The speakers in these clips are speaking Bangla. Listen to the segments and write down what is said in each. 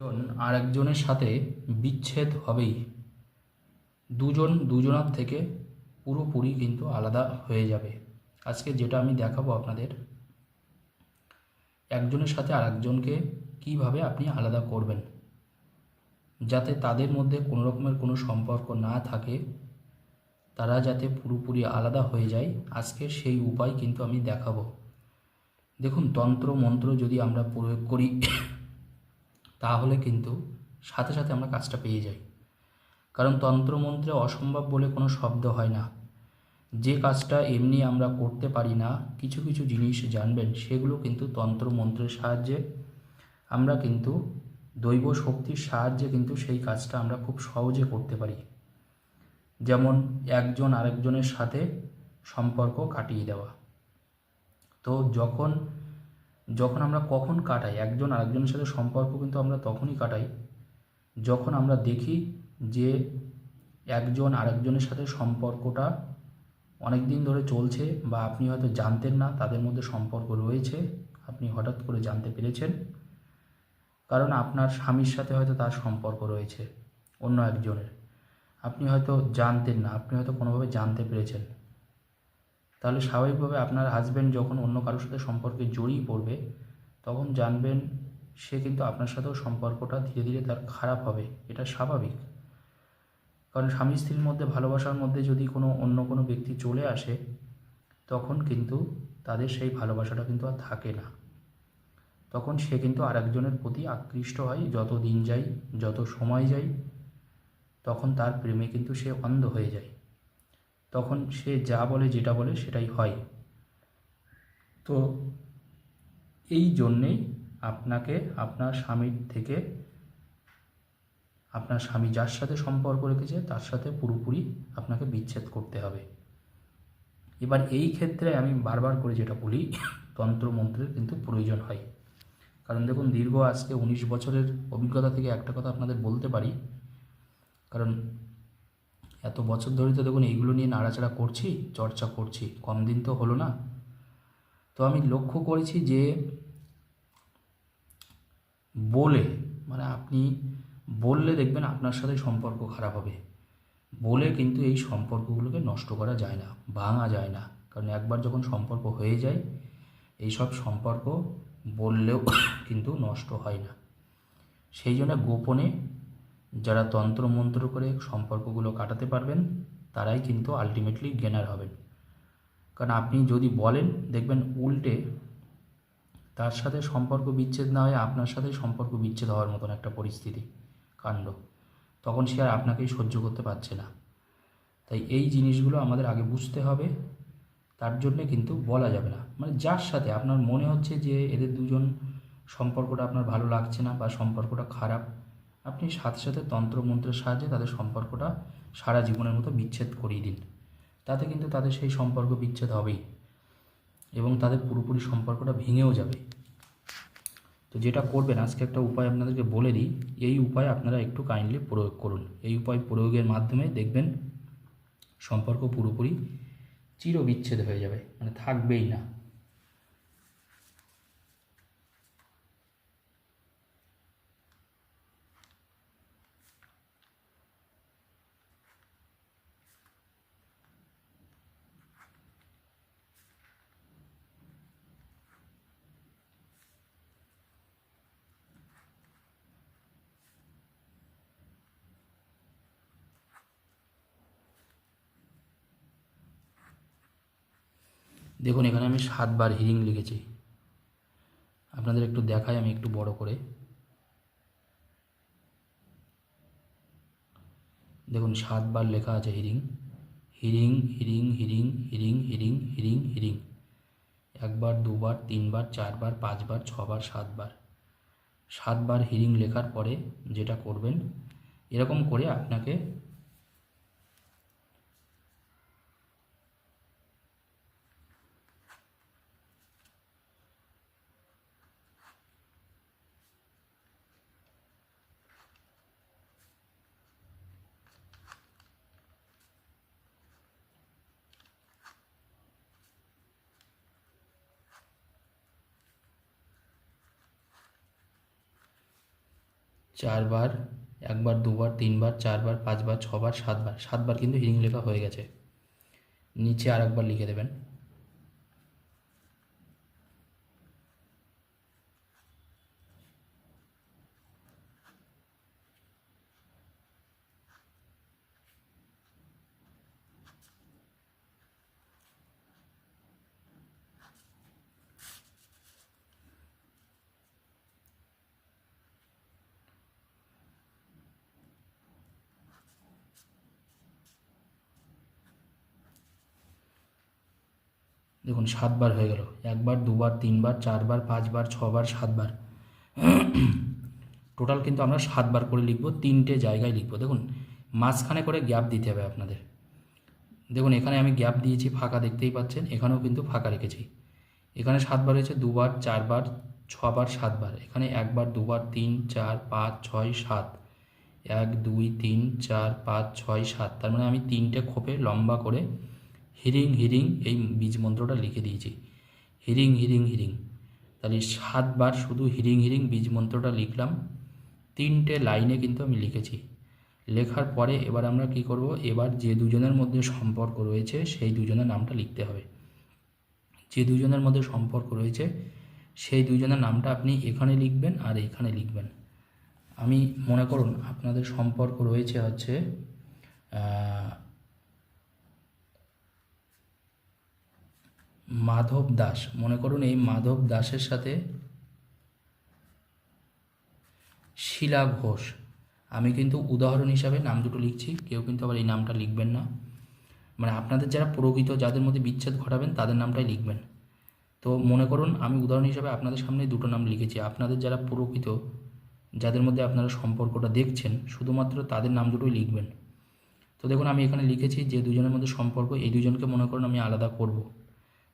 জন আরেকজনের সাথে বিচ্ছেদ হবেই। দুজন দুজনার থেকে পুরোপুরি কিন্তু আলাদা হয়ে যাবে। আজকে যেটা আমি দেখাবো আপনাদের, একজনের সাথে আরেকজনকে কীভাবে আপনি আলাদা করবেন, যাতে তাদের মধ্যে কোনো রকমের কোনো সম্পর্ক না থাকে, তারা যাতে পুরোপুরি আলাদা হয়ে যায়, আজকে সেই উপায় কিন্তু আমি দেখাবো। দেখুন তন্ত্র মন্ত্র যদি আমরা প্রয়োগ করি তাহলে কিন্তু সাথে সাথে আমরা কাজটা পেয়ে যাই। কারণ তন্ত্রমন্ত্রে অসম্ভব বলে কোনো শব্দ হয় না। যে কাজটা এমনি আমরা করতে পারি না, কিছু কিছু জিনিস জানবেন, সেগুলো কিন্তু তন্ত্রমন্ত্রের সাহায্যে। আমরা কিন্তু দৈব শক্তির সাহায্যে কিন্তু সেই কাজটা আমরা খুব সহজে করতে পারি। যেমন একজন আরেকজনের সাথে সম্পর্ক কাটিয়ে দেওয়া। তো যখন যখন আমরা কখন কাটাই, একজন আরেকজনের সাথে সম্পর্ক কিন্তু আমরা তখনই কাটাই, যখন আমরা দেখি যে একজন আরেকজনের সাথে সম্পর্কটা অনেক দিন ধরে চলছে বা আপনি হয়তো জানতেন না তাদের মধ্যে সম্পর্ক রয়েছে, আপনি হঠাৎ করে জানতে পেরেছেন। কারণ আপনার স্বামীর সাথে হয়তো তার সম্পর্ক রয়েছে, অন্য একজনের। আপনি হয়তো জানতেন না, আপনি হয়তো কোনোভাবে জানতে পেরেছেন। তাহলে স্বাভাবিকভাবে আপনার হাজব্যান্ড যখন অন্য কারোর সাথে সম্পর্কে জড়িয়ে পড়বে, তখন জানবেন সে কিন্তু আপনার সাথেও সম্পর্কটা ধীরে ধীরে তার খারাপ হবে। এটা স্বাভাবিক। কারণ স্বামী স্ত্রীর মধ্যে ভালোবাসার মধ্যে যদি কোনো অন্য কোনো ব্যক্তি চলে আসে, তখন কিন্তু তাদের সেই ভালোবাসাটা কিন্তু আর থাকে না। তখন সে কিন্তু আরেকজনের প্রতি আকৃষ্ট হয়। যত দিন যায়, যত সময় যায়, তখন তার প্রেমে কিন্তু সে অন্ধ হয়ে যায়। তখন সে যা বলে, যেটা বলে, সেটাই হয়। তো এই জন্যেই আপনাকে আপনার স্বামীর থেকে, আপনার স্বামী যার সাথে সম্পর্ক রেখেছে, তার সাথে পুরোপুরি আপনাকে বিচ্ছেদ করতে হবে। এবার এই ক্ষেত্রে আমি বারবার করে যেটা বলি, তন্ত্রমন্ত্রের কিন্তু প্রয়োজন হয়। কারণ দেখুন, দীর্ঘ আজকে উনিশ বছরের অভিজ্ঞতা থেকে একটা কথা আপনাদের বলতে পারি। কারণ এত বছর ধরে তো দেখুন এইগুলো নিয়ে নাড়াচাড়া করছি, চর্চা করছি, কম দিন তো হলো না। তো আমি লক্ষ্য করেছি যে বলে মানে আপনি বললে দেখবেন আপনার সাথে সম্পর্ক খারাপ হবে। বলে কিন্তু এই সম্পর্কগুলোকে নষ্ট করা যায় না, ভাঙা যায় না। কারণ একবার যখন সম্পর্ক হয়ে যায় এই সব সম্পর্ক বললেও কিন্তু নষ্ট হয় না। সেই জন্য গোপনে যারা তন্ত্রমন্ত্র করে সম্পর্কগুলো কাটাতে পারবেন, তারাই কিন্তু আলটিমেটলি গেনার হবেন। কারণ আপনি যদি বলেন, দেখবেন উল্টে তার সাথে সম্পর্ক বিচ্ছেদ না হয়ে আপনার সাথে সম্পর্ক বিচ্ছেদ হওয়ার মতন একটা পরিস্থিতি, কাণ্ড। তখন সে আর আপনাকেই সহ্য করতে পারছে না। তাই এই জিনিসগুলো আমাদের আগে বুঝতে হবে। তার জন্যে কিন্তু বলা যাবে না। মানে যার সাথে আপনার মনে হচ্ছে যে এদের দুজন সম্পর্কটা আপনার ভালো লাগছে না বা সম্পর্কটা খারাপ আপনি সাথে সাথে তন্ত্রমন্ত্রের সাহায্যে তাদের সম্পর্কটা সারা জীবনের মতো বিচ্ছেদ করিয়ে দিন। তাতে কিন্তু তাদের সেই সম্পর্ক বিচ্ছেদ হবেই এবং তাদের পুরোপুরি সম্পর্কটা ভেঙেও যাবে। তো যেটা করবেন, আজকে একটা উপায় আপনাদেরকে বলে দিই, এই উপায় আপনারা একটু কাইন্ডলি প্রয়োগ করুন। এই উপায় প্রয়োগের মাধ্যমে দেখবেন সম্পর্ক পুরোপুরি চিরবিচ্ছেদ হয়ে যাবে মানে থাকবেই না। দেখুন, এখানে আমি সাতবার হিরিং লিখেছি। আপনাদের একটু দেখাই, আমি একটু বড় করে। দেখুন, সাতবার লেখা আছে হিরিং। হিরিং হিরিং হিরিং হিরিং হিরিং হিরিং হিরিং। একবার, দুবার, তিনবার, চারবার, পাঁচবার, ছবার, সাতবার। সাতবার হিরিং লেখার পরে যেটা করবেন, এরকম করে আপনাকে চারবার, একবার, দুবার, তিনবার, চারবার, পাঁচবার, ছবার, সাতবার সাতবার কিন্তু হিরিং লেখা হয়ে গেছে। নিচে আর একবার লিখে দেবেন। দেখুন, সাতবার হয়ে গেল। একবার, দুবার, তিনবার, চারবার, পাঁচবার, ছবার, সাতবার। টোটাল কিন্তু আমরা সাতবার করে লিখব, তিনটে জায়গায় লিখব। দেখুন, মাঝখানে করে গ্যাপ দিতে হবে আপনাদের। দেখুন, এখানে আমি গ্যাপ দিয়েছি, ফাঁকা দেখতেই পাচ্ছেন, এখানেও কিন্তু ফাঁকা রেখেছি। এখানে সাতবার হয়েছে, দুবার, চারবার, ছবার, সাতবার। এখানে একবার, দুবার, তিন, চার, পাঁচ, ছয়, সাত। এক, দুই, তিন, চার, পাঁচ, ছয়, সাত। তার মানে আমি তিনটে খোপে লম্বা করে হিরিং হিরিং এই বীজ মন্ত্রটা লিখে দিয়েছি। হিরিং হিরিং হিরিং। তাহলে সাতবার শুধু হিরিং হিরিং বীজ মন্ত্রটা লিখলাম। তিনটে লাইনে কিন্তু আমি লিখেছি। লেখার পরে এবার আমরা কি করব? এবার যে দুজনের মধ্যে সম্পর্ক রয়েছে, সেই দুজনের নামটা লিখতে হবে। যে দুজনের মধ্যে সম্পর্ক রয়েছে, সেই দুজনের নামটা আপনি এখানে লিখবেন আর এখানে লিখবেন। আমি মনে করুন, আপনাদের সম্পর্ক রয়েছে হচ্ছে মাধব দাস। মনে করুন এই মাধব দাসের সাথে শিলা ঘোষ। আমি কিন্তু উদাহরণ হিসাবে নাম দুটো লিখছি, কেউ কিন্তু আবার এই নামটা লিখবেন না। মানে আপনাদের যারা প্রকৃত যাদের মধ্যে বিচ্ছেদ ঘটাবেন, তাদের নামটাই লিখবেন। তো মনে করুন, আমি উদাহরণ হিসাবে আপনাদের সামনে দুটো নাম লিখেছি। আপনাদের যারা প্রকৃত যাদের মধ্যে আপনারা সম্পর্কটা দেখছেন, শুধুমাত্র তাদের নাম দুটোই লিখবেন। তো দেখুন, আমি এখানে লিখেছি যে দুজনের মধ্যে সম্পর্ক, এই দুজনকে মনে করুন আমি আলাদা করব।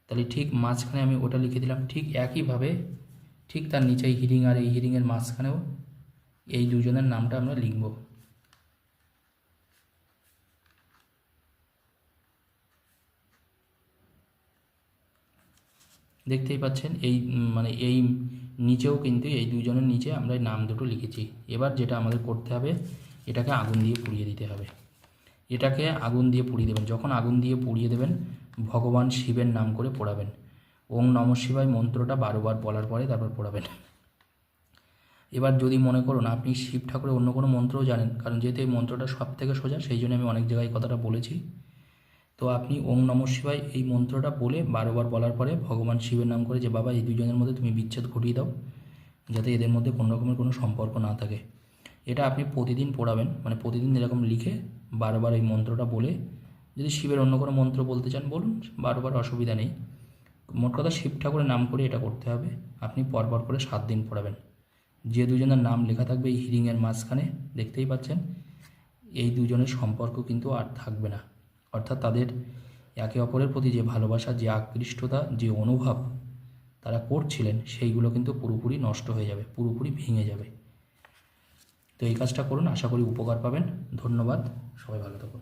তাহলে ঠিক মাঝখানে আমি ওটা লিখে দিলাম, ঠিক একইভাবে ঠিক তার নিচে হিরিং আর এই হিরিংয়ের মাঝখানেও এই দুজনের নামটা আমরা লিখব। দেখতেই পাচ্ছেন এই মানে এই নিচেও কিন্তু এই দুজনের নিচে আমরা নাম দুটো লিখেছি। এবার যেটা আমাদের করতে হবে, এটাকে আগুন দিয়ে পুড়িয়ে দিতে হবে। এটাকে আগুন দিয়ে পুড়িয়ে দেবেন। যখন আগুন দিয়ে পুড়িয়ে দেবেন, ভগবান শিবের নাম করে পড়াবেন। ওং নম শিবায় মন্ত্রটা বারোবার বলার পরে তারপর পড়াবেন। এবার যদি মনে করুন, আপনি শিব ঠাকুরের অন্য কোনো মন্ত্রও জানেন, কারণ যেহেতু এই মন্ত্রটা সব থেকে সোজা, সেই জন্য আমি অনেক জায়গায় কথাটা বলেছি। তো আপনি ওং নম শিবায় এই মন্ত্রটা বলে বারোবার বলার পরে ভগবান শিবের নাম করে যে, বাবা, এই দুজনের মধ্যে তুমি বিচ্ছেদ ঘটিয়ে দাও, যাতে এদের মধ্যে কোনো রকমের কোনো সম্পর্ক না থাকে। এটা আপনি প্রতিদিন পড়াবেন মানে প্রতিদিন এরকম লিখে বারবার এই মন্ত্রটা বলে, যদি শিবের অন্য কোনো মন্ত্র বলতে চান বলুন, বারবার অসুবিধা নেই। মোট কথা শিব ঠাকুরের নাম করে এটা করতে হবে, আপনি পরপর করে সাত দিন পড়াবেন। যে দুজনের নাম লেখা থাকবে এই হিরিংয়ের মাঝখানে, দেখতেই পাচ্ছেন, এই দুজনের সম্পর্ক কিন্তু আর থাকবে না। অর্থাৎ তাদের একে অপরের প্রতি যে ভালোবাসা, যে আকৃষ্টতা, যে অনুভব তারা করছিলেন, সেইগুলো কিন্তু পুরোপুরি নষ্ট হয়ে যাবে, পুরোপুরি ভেঙে যাবে। তো এই কাজটা করুন আশা করি উপকার পাবেন। ধন্যবাদ সবাই ভালো থাকুন।